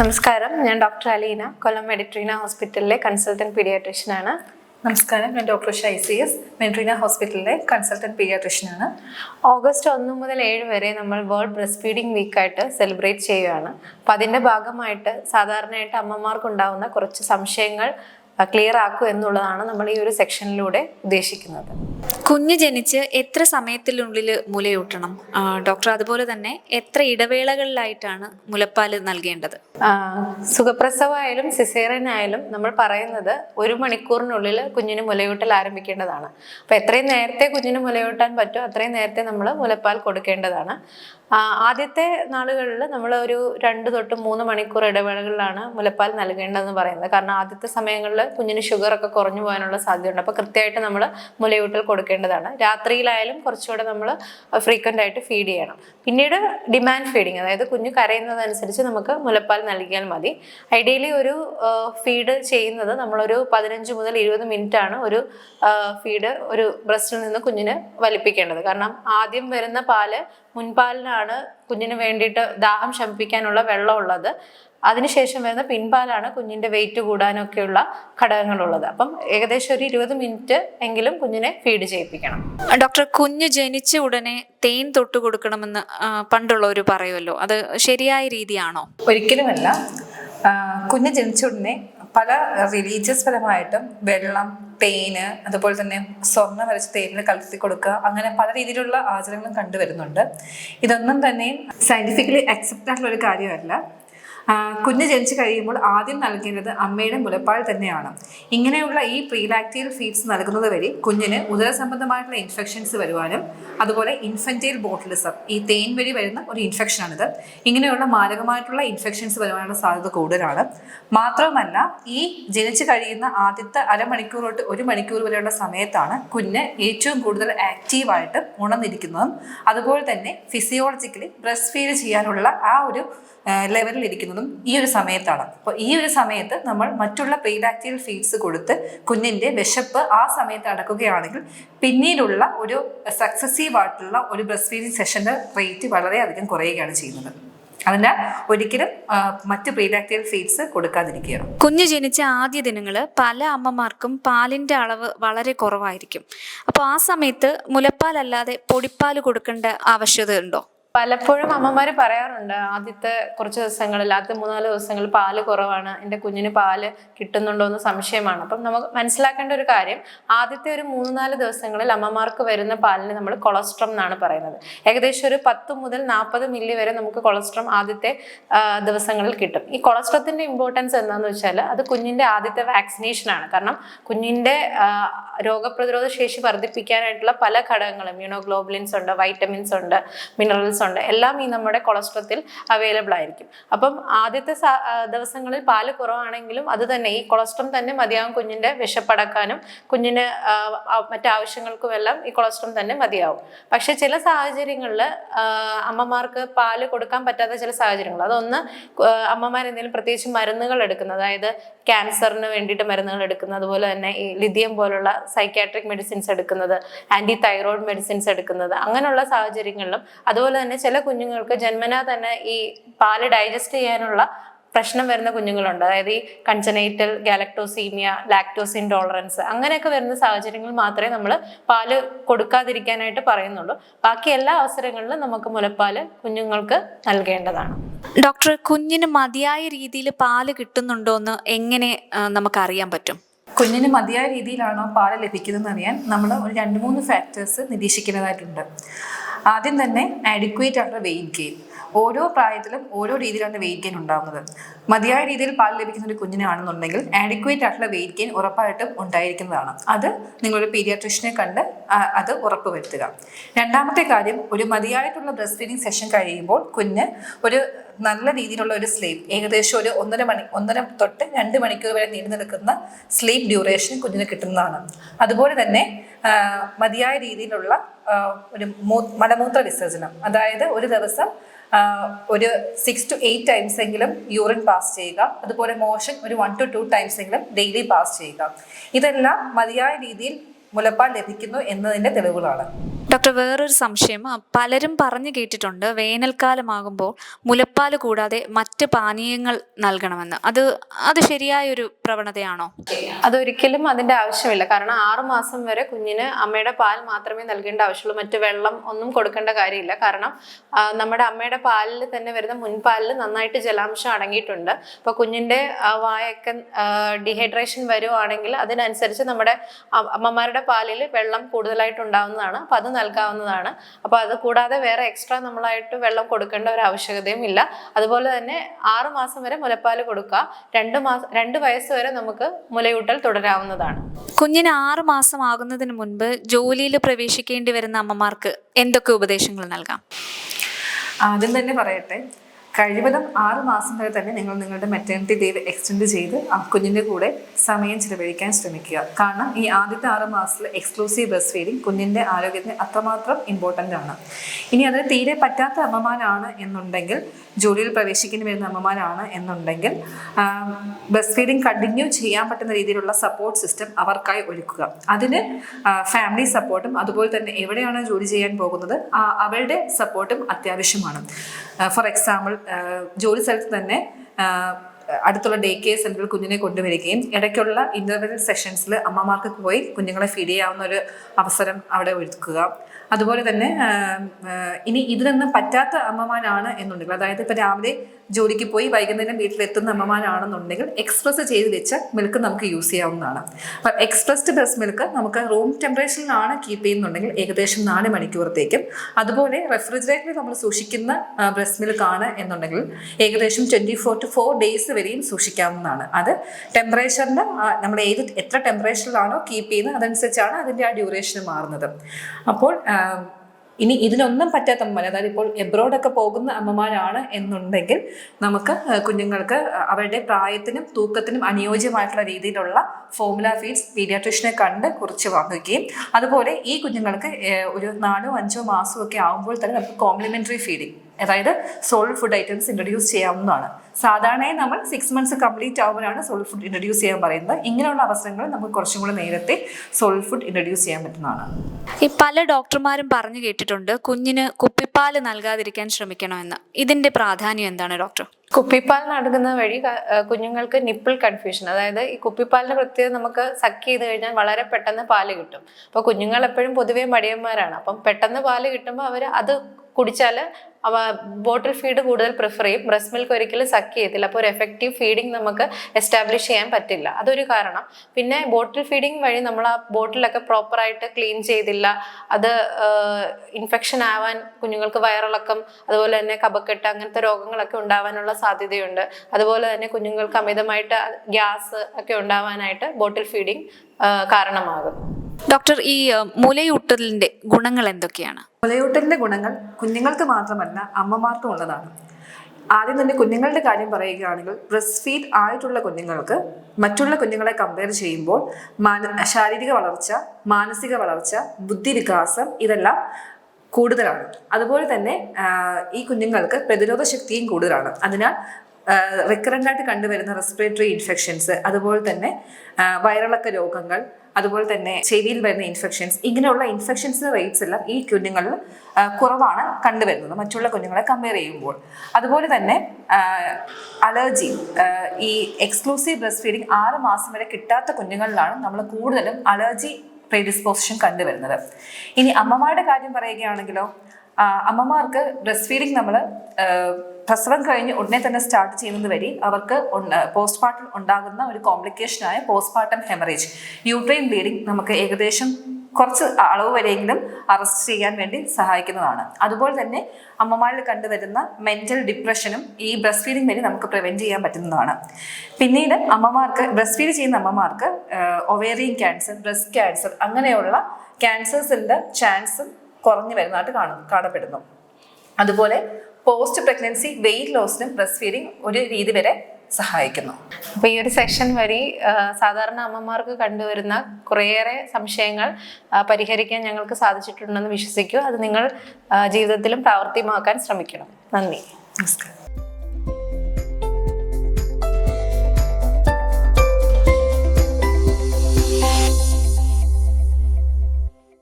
നമസ്കാരം. ഞാൻ ഡോക്ടർ അലീന കൊല്ലം മെഡിട്രീന ഹോസ്പിറ്റലിലെ കൺസൾട്ടന്റ് പീഡിയാട്രീഷ്യനാണ്. നമസ്കാരം. ഞാൻ ഡോക്ടർ ഷൈസിയസ് എസ് മെൻട്രീന ഹോസ്പിറ്റലിലെ കൺസൾട്ടന്റ് പീഡിയാട്രീഷ്യനാണ്. ഓഗസ്റ്റ് ഒന്ന് മുതൽ ഏഴ് വരെ നമ്മൾ വേൾഡ് ബ്രസ്റ്റ് ഫീഡിംഗ് വീക്കായിട്ട് സെലിബ്രേറ്റ് ചെയ്യുകയാണ്. അപ്പം അതിന്റെ ഭാഗമായിട്ട് സാധാരണയായിട്ട് അമ്മമാർക്ക് ഉണ്ടാകുന്ന കുറച്ച് സംശയങ്ങൾ ക്ലിയർ ആക്കുക എന്നുള്ളതാണ് നമ്മൾ ഈ ഒരു സെക്ഷനിലൂടെ ഉദ്ദേശിക്കുന്നത്. കുഞ്ഞ് ജനിച്ച് എത്ര സമയത്തിനുള്ളിൽ മുലയൂട്ടണം? ഡോക്ടർ അതുപോലെ തന്നെ എത്ര ഇടവേളകളിലായിട്ടാണ് മുലപ്പാൽ നൽകേണ്ടത്? സുഖപ്രസവമായാലും സിസേറിയൻ ആയാലും നമ്മൾ പറയുന്നത് ഒരു മണിക്കൂറിനുള്ളിൽ കുഞ്ഞിന് മുലയൂട്ടൽ ആരംഭിക്കേണ്ടതാണ്. അപ്പോൾ എത്രയും നേരത്തെ കുഞ്ഞിന് മുലയൂട്ടാൻ പറ്റുമോ അത്രയും നേരത്തെ നമ്മൾ മുലപ്പാൽ കൊടുക്കേണ്ടതാണ്. ആദ്യത്തെ നാളുകളിൽ നമ്മൾ ഒരു രണ്ട് തൊട്ട് മൂന്ന് മണിക്കൂർ ഇടവേളകളിലാണ് മുലപ്പാൽ നൽകേണ്ടതെന്ന് പറയുന്നത്. കാരണം ആദ്യത്തെ സമയങ്ങളിൽ കുഞ്ഞിന് ഷുഗർ ഒക്കെ കുറഞ്ഞു പോകാനുള്ള സാധ്യതയുണ്ട്. അപ്പോൾ കൃത്യമായിട്ട് നമ്മൾ മുലയൂട്ടൽ കൊടുക്കേണ്ടതാണ്. രാത്രിയിലായാലും കുറച്ചുകൂടെ നമ്മൾ ഫ്രീക്വന്റ് ആയിട്ട് ഫീഡ് ചെയ്യണം. പിന്നീട് ഡിമാൻഡ് ഫീഡിങ് അതായത് കുഞ്ഞ് കരയുന്നതനുസരിച്ച് നമുക്ക് മുലപ്പാൽ നൽകിയാൽ മതി. ഐഡിയലി ഒരു ഫീഡ് ചെയ്യുന്നത് നമ്മളൊരു പതിനഞ്ച് മുതൽ ഇരുപത് മിനിറ്റ് ആണ് ഒരു ഫീഡ് ഒരു ബ്രസ്റ്റിൽ നിന്ന് കുഞ്ഞിന് വലിപ്പിക്കേണ്ടത്. കാരണം ആദ്യം വരുന്ന പാൽ മുൻപാലിനാണ് കുഞ്ഞിന് വേണ്ടിയിട്ട് ദാഹം ശമിപ്പിക്കാനുള്ള വെള്ളമുള്ളത്. അതിനുശേഷം വരുന്ന പിൻപാലാണ് കുഞ്ഞിന്റെ വെയിറ്റ് കൂടാനൊക്കെയുള്ള ഘടകങ്ങളുള്ളത്. അപ്പം ഏകദേശം ഒരു ഇരുപത് മിനിറ്റ് എങ്കിലും കുഞ്ഞിനെ ഫീഡ് ചെയ്യിപ്പിക്കണം. ഡോക്ടർ കുഞ്ഞ് ജനിച്ച ഉടനെ തേൻ തൊട്ട് കൊടുക്കണമെന്ന് പണ്ടുള്ളവർ പറയുമല്ലോ. അത് ശരിയായ രീതിയാണോ? ഒരിക്കലുമല്ല. കുഞ്ഞ് ജനിച്ച ഉടനെ പല റിലീജിയസ് പരമായിട്ടും വെള്ളം തേന് അതുപോലെ തന്നെ സ്വർണം വരച്ച് തേനിൽ കലർത്തി കൊടുക്കുക. അങ്ങനെ പല രീതിയിലുള്ള ആചാരങ്ങളും കണ്ടുവരുന്നുണ്ട്. ഇതൊന്നും തന്നെ സയന്റിഫിക്കലി അക്സെപ്റ്റ് ആയിട്ടുള്ള ഒരു കാര്യമല്ല. കുഞ്ഞ് ജനിച്ചു കഴിയുമ്പോൾ ആദ്യം നൽകേണ്ടത് അമ്മയുടെ മുലപ്പാൽ തന്നെയാണ്. ഇങ്ങനെയുള്ള ഈ പ്രീലാക്റ്റിയൽ ഫീഡ്സ് നൽകുന്നത് വഴി കുഞ്ഞിന് ഉദര സംബന്ധമായിട്ടുള്ള ഇൻഫെക്ഷൻസ് വരുവാനും അതുപോലെ ഇൻഫന്റൈൽ ബോട്ടിലിസം ഈ തേൻ വഴി വരുന്ന ഒരു ഇൻഫെക്ഷനാണിത് ഇങ്ങനെയുള്ള മാരകമായിട്ടുള്ള ഇൻഫെക്ഷൻസ് വരുവാനുള്ള സാധ്യത കൂടുതലാണ്. മാത്രവുമല്ല ഈ ജനിച്ചു കഴിയുന്ന ആദ്യത്തെ അരമണിക്കൂർ തൊട്ട് ഒരു മണിക്കൂർ വരെയുള്ള സമയത്താണ് കുഞ്ഞ് ഏറ്റവും കൂടുതൽ ആക്റ്റീവായിട്ട് ഉണർന്നിരിക്കുന്നതും. അതുപോലെ തന്നെ ഫിസിയോളജിക്കലി ബ്രസ്റ്റ് ഫീഡ് ചെയ്യാനുള്ള ആ ഒരു ലെവലിൽ ഇരിക്കുന്നതും. ഈ ഒരു സമയത്താണ്. അപ്പോൾ ഈ ഒരു സമയത്ത് നമ്മൾ മറ്റുള്ള പ്രീലാക്റ്റിയൽ ഫീഡ്സ് കൊടുത്ത് കുഞ്ഞിന്റെ വിശപ്പ് ആ സമയത്ത് അടക്കുകയാണെങ്കിൽ പിന്നീടുള്ള ഒരു സക്സസീവ് ആയിട്ടുള്ള ഒരു ബ്രസ്റ്റ് ഫീഡിങ് സെഷന്റെ റേറ്റ് വളരെയധികം കുറയുകയാണ് ചെയ്യുന്നത്. അതിനാൽ ഒരിക്കലും മറ്റു പ്രീലാക്റ്റിയൽ ഫീഡ്സ് കൊടുക്കാതിരിക്കുക കുഞ്ഞ് ജനിച്ച ആദ്യ ദിനങ്ങൾ പല അമ്മമാർക്കും പാലിന്റെ അളവ് വളരെ കുറവായിരിക്കും. അപ്പോൾ ആ സമയത്ത് മുലപ്പാൽ അല്ലാതെ പൊടിപ്പാൽ കൊടുക്കേണ്ട ആവശ്യത ഉണ്ടോ? പലപ്പോഴും അമ്മമാര് പറയാറുണ്ട് ആദ്യത്തെ കുറച്ച് ദിവസങ്ങളിൽ ആദ്യത്തെ മൂന്നാൽ ദിവസങ്ങളിൽ പാൽ കുറവാണ് എന്റെ കുഞ്ഞിന് പാൽ കിട്ടുന്നുണ്ടോ എന്ന് സംശയമാണ്. അപ്പം നമുക്ക് മനസ്സിലാക്കേണ്ട ഒരു കാര്യം ആദ്യത്തെ ഒരു മൂന്ന് നാല് ദിവസങ്ങളിൽ അമ്മമാർക്ക് വരുന്ന പാലിന് നമ്മൾ കൊളസ്ട്രം എന്നാണ് പറയുന്നത്. ഏകദേശം ഒരു പത്ത് മുതൽ നാൽപ്പത് മില്ലി വരെ നമുക്ക് കൊളസ്ട്രം ആദ്യത്തെ ദിവസങ്ങളിൽ കിട്ടും. ഈ കൊളസ്ട്രത്തിന്റെ ഇമ്പോർട്ടൻസ് എന്താണെന്ന് വെച്ചാൽ അത് കുഞ്ഞിന്റെ ആദ്യത്തെ വാക്സിനേഷൻ ആണ്. കാരണം കുഞ്ഞിന്റെ രോഗപ്രതിരോധ ശേഷി വർദ്ധിപ്പിക്കാനായിട്ടുള്ള പല ഘടകങ്ങളും യൂണോഗ്ലോബുലിൻസ് ഉണ്ട് വൈറ്റമിൻസ് ഉണ്ട് മിനറൽസ് ഉണ്ട്. എല്ലാം ഈ നമ്മുടെ കൊളസ്ട്രത്തിൽ അവൈലബിൾ ആയിരിക്കും. അപ്പം ആദ്യത്തെ ദിവസങ്ങളിൽ പാൽ കുറവാണെങ്കിലും അത് തന്നെ ഈ കൊളസ്ട്രം തന്നെ മതിയാവും കുഞ്ഞിന്റെ വിശപ്പടക്കാനും കുഞ്ഞിന് മറ്റാവശ്യങ്ങൾക്കും എല്ലാം മറ്റ് ഈ കൊളസ്ട്രം തന്നെ മതിയാവും. പക്ഷെ ചില സാഹചര്യങ്ങളിൽ അമ്മമാർക്ക് പാൽ കൊടുക്കാൻ പറ്റാത്ത ചില സാഹചര്യങ്ങൾ അതൊന്ന് അമ്മമാർ എന്തെങ്കിലും പ്രത്യേകിച്ച് മരുന്നുകൾ എടുക്കുന്നത് അതായത് ക്യാൻസറിന് വേണ്ടിയിട്ട് മരുന്നുകൾ എടുക്കുന്നത് അതുപോലെ തന്നെ ഈ ലിഥിയം പോലുള്ള സൈക്യാട്രിക് മെഡിസിൻസ് എടുക്കുന്നത് ആന്റി തൈറോയിഡ് മെഡിസിൻസ് എടുക്കുന്നത് അങ്ങനെയുള്ള സാഹചര്യങ്ങളിലും അതുപോലെ തന്നെ ചില കുഞ്ഞുങ്ങൾക്ക് ജന്മനാ തന്നെ ഈ പാൽ ഡൈജസ്റ്റ് ചെയ്യാനുള്ള പ്രശ്നം വരുന്ന കുഞ്ഞുങ്ങളുണ്ട്. അതായത് ഈ കൺജനൈറ്റൽ ഗാലക്ടോസീമിയ ലാക്ടോസ് ഇൻടോളറൻസ് അങ്ങനെയൊക്കെ വരുന്ന സാഹചര്യങ്ങൾ മാത്രമേ നമ്മൾ പാൽ കൊടുക്കാതിരിക്കാനായിട്ട് പറയുന്നുള്ളൂ. ബാക്കി എല്ലാ അവസരങ്ങളിലും നമുക്ക് മുലപ്പാൽ കുഞ്ഞുങ്ങൾക്ക് നൽകേണ്ടതാണ്. ഡോക്ടർ കുഞ്ഞിന് മതിയായ രീതിയിൽ പാൽ കിട്ടുന്നുണ്ടോ എന്ന് എങ്ങനെ നമുക്ക് അറിയാൻ പറ്റും? കുഞ്ഞിന് മതിയായ രീതിയിലാണോ പാൽ ലഭിക്കുന്നതെന്ന് അറിയാൻ നമ്മൾ ഒരു രണ്ട് മൂന്ന് ഫാക്ടേഴ്സ് നിരീക്ഷിക്കുന്നതായിട്ടുണ്ട്. ആദ്യം തന്നെ ആഡിക്വേറ്റ് ആയിട്ടുള്ള വെയിറ്റ് ഗെയിൻ ഓരോ പ്രായത്തിലും ഓരോ രീതിയിലാണ് വെയിറ്റ് ഗെയിൻ ഉണ്ടാകുന്നത് മതിയായ രീതിയിൽ പാൽ ലഭിക്കുന്ന ഒരു കുഞ്ഞിനാണെന്നുണ്ടെങ്കിൽ ആഡിക്വേറ്റ് ആയിട്ടുള്ള വെയിറ്റ് ഗെയിൻ ഉറപ്പായിട്ടും ഉണ്ടായിരിക്കുന്നതാണ്. അത് നിങ്ങളൊരു പീഡിയാട്രിഷ്യനെ കണ്ട് അത് ഉറപ്പ് വരുത്തുക രണ്ടാമത്തെ കാര്യം ഒരു മതിയായിട്ടുള്ള ബ്രസ്റ്റ് ഫീഡിങ് സെഷൻ കഴിയുമ്പോൾ കുഞ്ഞ് ഒരു നല്ല രീതിയിലുള്ള ഒരു സ്ലീപ്പ് ഏകദേശം ഒരു ഒന്നര മണി ഒന്നര തൊട്ട് രണ്ട് മണിക്കൂർ വരെ നീണ്ടു നിൽക്കുന്ന സ്ലീപ്പ് ഡ്യൂറേഷൻ കുഞ്ഞിന് കിട്ടുന്നതാണ്. അതുപോലെ തന്നെ മതിയായ രീതിയിലുള്ള ഒരു മലമൂത്ര വിസർജനം. അതായത് ഒരു ദിവസം ഒരു സിക്സ് ടു എയ്റ്റ് ടൈംസ് എങ്കിലും യൂറിൻ പാസ് ചെയ്യുക. അതുപോലെ മോഷൻ ഒരു വൺ ടു ടു ടൈംസ് എങ്കിലും ഡെയിലി പാസ് ചെയ്യുക. ഇതെല്ലാം മതിയായ രീതിയിൽ മുലപ്പാൽ ലഭിക്കുന്നു എന്നതിന്റെ തെളിവുകളാണ്. ഡോക്ടർ വേറൊരു സംശയം. പലരും പറഞ്ഞു കേട്ടിട്ടുണ്ട് വേനൽക്കാലമാകുമ്പോൾ മുലപ്പാൽ കൂടാതെ മറ്റ് പാനീയങ്ങൾ നൽകണമെന്ന്. അത് അത് ശരിയായ ഒരു പ്രവണതയാണോ? അതൊരിക്കലും അതിന്റെ ആവശ്യമില്ല. കാരണം ആറു മാസം വരെ കുഞ്ഞിന് അമ്മയുടെ പാൽ മാത്രമേ നൽകേണ്ട ആവശ്യമുള്ളൂ. മറ്റു വെള്ളം ഒന്നും കൊടുക്കേണ്ട കാര്യമില്ല. കാരണം നമ്മുടെ അമ്മയുടെ പാലിൽ തന്നെ വരുന്ന മുൻപാലിൽ നന്നായിട്ട് ജലാംശം അടങ്ങിയിട്ടുണ്ട്. അപ്പൊ കുഞ്ഞിന്റെ വായൊക്കെ ഡീഹൈഡ്രേഷൻ വരുവാണെങ്കിൽ അതിനനുസരിച്ച് നമ്മുടെ അമ്മമാരുടെ പാലിൽ വെള്ളം കൂടുതലായിട്ട് ഉണ്ടാവുന്നതാണ് അപ്പൊ അത് നൽകാവുന്നതാണ്. അപ്പോൾ അത് കൂടാതെ വേറെ എക്സ്ട്രാ നമ്മളായിട്ട് വെള്ളം കൊടുക്കേണ്ട ഒരു ആവശ്യകതയും ഇല്ല. അതുപോലെ തന്നെ ആറ് മാസം വരെ മുലപ്പാൽ കൊടുക്കുക. രണ്ട് മാസം രണ്ട് വയസ്സ് വരെ നമുക്ക് മുലയൂട്ടൽ തുടരാവുന്നതാണ്. കുഞ്ഞിന് ആറ് മാസം ആകുന്നതിന് മുൻപ് ജോലിയിൽ പ്രവേശിക്കേണ്ടി വരുന്ന അമ്മമാർക്ക് എന്തൊക്കെ ഉപദേശങ്ങൾ നൽകാം? ആദ്യം തന്നെ പറയട്ടെ. കഴിവതും ആറ് മാസം വരെ തന്നെ നിങ്ങൾ നിങ്ങളുടെ മെറ്റേണിറ്റി ലീവ് എക്സ്റ്റെൻഡ് ചെയ്ത് ആ കുഞ്ഞിന്റെ കൂടെ സമയം ചിലവഴിക്കാൻ ശ്രമിക്കുക. കാരണം ഈ ആദ്യത്തെ ആറ് മാസത്തിൽ എക്സ്ക്ലൂസീവ് ബ്രസ്റ്റ് ഫീഡിങ് കുഞ്ഞിന്റെ ആരോഗ്യത്തിന് അത്രമാത്രം ഇമ്പോർട്ടന്റ് ആണ്. ഇനി അത് തീരെ പറ്റാത്ത അമ്മമാരാണ് എന്നുണ്ടെങ്കിൽ ജോലിയിൽ പ്രവേശിക്കേണ്ടി വരുന്ന അമ്മമാരാണ് എന്നുണ്ടെങ്കിൽ ബ്രസ്റ്റ് ഫീഡിങ് കണ്ടിന്യൂ ചെയ്യാൻ പറ്റുന്ന രീതിയിലുള്ള സപ്പോർട്ട് സിസ്റ്റം അവർക്കായി ഒരുക്കുക. അതിന് ഫാമിലി സപ്പോർട്ടും അതുപോലെ തന്നെ എവിടെയാണ് ജോലി ചെയ്യാൻ പോകുന്നത് അവരുടെ സപ്പോർട്ടും അത്യാവശ്യമാണ്. ഫോർ എക്സാമ്പിൾ ജോലി സ്ഥലത്ത് തന്നെ അടുത്തുള്ള ഡേ കെയർ സെന്ററിൽ കുഞ്ഞിനെ കൊണ്ടുവരികയും ഇടയ്ക്കുള്ള ഇന്റർവെൽ സെഷൻസിൽ അമ്മമാർക്ക് പോയി കുഞ്ഞുങ്ങളെ ഫീഡ് ചെയ്യാവുന്ന ഒരു അവസരം അവിടെ ഒരുക്കുക. അതുപോലെ തന്നെ ഇനി ഇതിനൊന്നും പറ്റാത്ത അമ്മമാരാണ് എന്നുണ്ടെങ്കിൽ അതായത് ഇപ്പോൾ രാവിലെ ജോലിക്ക് പോയി വൈകുന്നേരം വീട്ടിലെത്തുന്ന അമ്മമാരാണെന്നുണ്ടെങ്കിൽ എക്സ്പ്രസ് ചെയ്ത് വെച്ച മിൽക്ക് നമുക്ക് യൂസ് ചെയ്യാവുന്നതാണ്. അപ്പം എക്സ്പ്രസ്ഡ് ബ്രസ്റ്റ് മിൽക്ക് നമുക്ക് റൂം ടെമ്പറേച്ചറിലാണ് കീപ്പ് ചെയ്യുന്നുണ്ടെങ്കിൽ ഏകദേശം നാല് മണിക്കൂറത്തേക്കും. അതുപോലെ റെഫ്രിജറേറ്ററിൽ നമ്മൾ സൂക്ഷിക്കുന്ന ബ്രസ്റ്റ് മിൽക്കാണ് എന്നുണ്ടെങ്കിൽ ഏകദേശം twenty four two four days വരെയും സൂക്ഷിക്കാവുന്നതാണ്. അത് ടെമ്പറേച്ചറിന് നമ്മൾ ഏത് എത്ര ടെമ്പറേച്ചറിലാണോ കീപ്പ് ചെയ്യുന്നത് അതനുസരിച്ചാണ് അതിന്റെ ആ ഡ്യൂറേഷൻ മാറുന്നത്. അപ്പോൾ ഇനി ഇതിനൊന്നും പറ്റാത്ത അമ്മമാർ അതായത് ഇപ്പോൾ എബ്രോഡൊക്കെ പോകുന്ന അമ്മമാരാണ് എന്നുണ്ടെങ്കിൽ നമുക്ക് കുഞ്ഞുങ്ങൾക്ക് അവരുടെ പ്രായത്തിനും തൂക്കത്തിനും അനുയോജ്യമായിട്ടുള്ള രീതിയിലുള്ള ഫോമുല ഫീഡ്സ് പീഡിയാട്രിഷനെ കണ്ട് കുറിച്ച് വാങ്ങുകയും അതുപോലെ ഈ കുഞ്ഞുങ്ങൾക്ക് ഒരു നാലോ അഞ്ചോ മാസമോ ഒക്കെ ആകുമ്പോൾ തന്നെ നമുക്ക് കോംപ്ലിമെന്ററി ഫീഡിങ് അതായത് സോളിഡ് ഫുഡ് ഐറ്റംസ് ഇൻട്രൊഡ്യൂസ് ചെയ്യാവുന്നതാണ്. സാധാരണയായി നമ്മൾ സിക്സ് മന്ത്സ് കംപ്ലീറ്റ് ആകുമ്പോഴാണ് സോളിഡ് ഫുഡ് ഇൻട്രൊഡ്യൂസ് ചെയ്യാൻ പറയുന്നത്. ഇങ്ങനെയുള്ള അവസരങ്ങൾ നമുക്ക് കുറച്ചും കൂടെ നേരത്തെ സോളിഡ് ഫുഡ് ഇൻട്രൊഡ്യൂസ് ചെയ്യാൻ പറ്റുന്നതാണ്. ഈ പല ഡോക്ടർമാരും പറഞ്ഞു കേട്ടിട്ടുണ്ട് കുഞ്ഞിന് കുപ്പിപ്പാൽ നൽകാതിരിക്കാൻ ശ്രമിക്കണമെന്ന്. ഇതിന്റെ പ്രാധാന്യം എന്താണ് ഡോക്ടർ? കുപ്പിപ്പാൽ നടക്കുന്ന വഴി കുഞ്ഞുങ്ങൾക്ക് നിപ്പിൾ കൺഫ്യൂഷൻ അതായത് ഈ കുപ്പിപ്പാലിന്റെ പ്രത്യേകത നമുക്ക് സക്ക് ചെയ്ത് കഴിഞ്ഞാൽ വളരെ പെട്ടെന്ന് പാൽ കിട്ടും. അപ്പോൾ കുഞ്ഞുങ്ങൾ എപ്പോഴും പൊതുവേ മടിയന്മാരാണ്. അപ്പം പെട്ടെന്ന് പാൽ കിട്ടുമ്പോൾ അവർ അത് കുടിച്ചാൽ അവ ബോട്ടിൽ ഫീഡ് കൂടുതൽ പ്രിഫർ ചെയ്യും. ബ്രസ്റ്റ് മിൽക്ക് ഒരിക്കലും സക്ക് ചെയ്യത്തില്ല. അപ്പോൾ ഒരു എഫക്റ്റീവ് ഫീഡിങ് നമുക്ക് എസ്റ്റാബ്ലിഷ് ചെയ്യാൻ പറ്റില്ല. അതൊരു കാരണം. പിന്നെ ബോട്ടിൽ ഫീഡിങ് വഴി നമ്മൾ ആ ബോട്ടിലൊക്കെ പ്രോപ്പറായിട്ട് ക്ലീൻ ചെയ്തില്ല. അത് ഇൻഫെക്ഷൻ ആവാൻ കുഞ്ഞുങ്ങൾക്ക് വയറിളക്കം അതുപോലെ തന്നെ കപക്കെട്ട് അങ്ങനത്തെ രോഗങ്ങളൊക്കെ ഉണ്ടാവാനുള്ള സാധ്യതയുണ്ട്. അതുപോലെ തന്നെ കുഞ്ഞുങ്ങൾക്ക് അമിതമായിട്ട് ഗ്യാസ് ഒക്കെ ഉണ്ടാവാനായിട്ട് ബോട്ടിൽ ഫീഡിങ് കാരണമാകും. ഡോക്ടർ ഈ മുലയൂട്ടലിന്റെ ഗുണങ്ങൾ എന്തൊക്കെയാണ്? മുലയൂട്ടലിന്റെ ഗുണങ്ങൾ കുഞ്ഞുങ്ങൾക്ക് മാത്രമല്ല അമ്മമാർക്കും ഉള്ളതാണ്. ആദ്യം തന്നെ കുഞ്ഞുങ്ങളുടെ കാര്യം പറയുകയാണെങ്കിൽ ബ്രസ്റ്റ് ഫീഡ് ആയിട്ടുള്ള കുഞ്ഞുങ്ങൾക്ക് മറ്റുള്ള കുഞ്ഞുങ്ങളെ കമ്പയർ ചെയ്യുമ്പോൾ ശാരീരിക വളർച്ച മാനസിക വളർച്ച ബുദ്ധി വികാസം ഇതെല്ലാം കൂടുതലാണ്. അതുപോലെ തന്നെ ഈ കുഞ്ഞുങ്ങൾക്ക് പ്രതിരോധ ശക്തിയും കൂടുതലാണ്. അതിനാൽ റിക്കറന്റ് ആയിട്ട് കണ്ടുവരുന്ന റെസ്പിറേറ്ററി ഇൻഫെക്ഷൻസ് അതുപോലെ തന്നെ വയറിളക്ക രോഗങ്ങൾ അതുപോലെ തന്നെ ചെവിയിൽ വരുന്ന ഇൻഫെക്ഷൻസ് ഇങ്ങനെയുള്ള ഇൻഫെക്ഷൻസ് റേറ്റ്സ് എല്ലാം ഈ കുഞ്ഞുങ്ങളിൽ കുറവാണ് കണ്ടുവരുന്നത്. മറ്റുള്ള കുഞ്ഞുങ്ങളെ കമ്പയർ ചെയ്യുമ്പോൾ. അതുപോലെ തന്നെ അലർജി ഈ എക്സ്ക്ലൂസീവ് ബ്രസ്റ്റ് ഫീഡിങ് ആറ് മാസം വരെ കിട്ടാത്ത കുഞ്ഞുങ്ങളിലാണ് നമ്മൾ കൂടുതലും അലർജി പ്രീഡിസ്പോസിഷൻ കണ്ടുവരുന്നത്. ഇനി അമ്മമാരുടെ കാര്യം പറയുകയാണെങ്കിലോ അമ്മമാർക്ക് ബ്രസ്റ്റ് ഫീഡിങ് നമ്മൾ പ്രസവം കഴിഞ്ഞ് ഉടനെ തന്നെ സ്റ്റാർട്ട് ചെയ്യുന്നത് വഴി അവർക്ക് പോസ്റ്റ്മോർട്ടം ഉണ്ടാകുന്ന ഒരു കോംപ്ലിക്കേഷനായ പോസ്റ്റ്മോർട്ടം ഹെമറേജ് യൂട്രൈൻ ബ്ലീഡിങ് നമുക്ക് ഏകദേശം കുറച്ച് അളവ് വരെയെങ്കിലും അറസ്റ്റ് ചെയ്യാൻ വേണ്ടി സഹായിക്കുന്നതാണ്. അതുപോലെ തന്നെ അമ്മമാരിൽ കണ്ടുവരുന്ന മെന്റൽ ഡിപ്രഷനും ഈ ബ്രസ്റ്റ് ഫീഡിങ് വഴി നമുക്ക് പ്രിവെന്റ് ചെയ്യാൻ പറ്റുന്നതാണ്. പിന്നീട് അമ്മമാർക്ക് ബ്രസ്റ്റ് ഫീഡ് ചെയ്യുന്ന അമ്മമാർക്ക് ഒവേറിയൻ ക്യാൻസർ ബ്രസ്റ്റ് ക്യാൻസർ അങ്ങനെയുള്ള ക്യാൻസേഴ്സിന്റെ ചാൻസും കുറഞ്ഞു വരുന്നതായിട്ട് കാണും കാണപ്പെടുന്നു. അതുപോലെ പോസ്റ്റ് പ്രഗ്നൻസി വെയിറ്റ് ലോസിനും ബ്രസ്റ്റ് ഫീഡിങ് ഒരു രീതി വരെ സഹായിക്കുന്നു. അപ്പോൾ ഈ ഒരു സെഷൻ വഴി സാധാരണ അമ്മമാർക്ക് കണ്ടുവരുന്ന കുറേയേറെ സംശയങ്ങൾ പരിഹരിക്കാൻ ഞങ്ങൾക്ക് സാധിച്ചിട്ടുണ്ടെന്ന് വിശ്വസിക്കൂ. അത് നിങ്ങൾ ജീവിതത്തിലും പ്രാവർത്തികമാക്കാൻ ശ്രമിക്കണം. നന്ദി. നമസ്കാരം.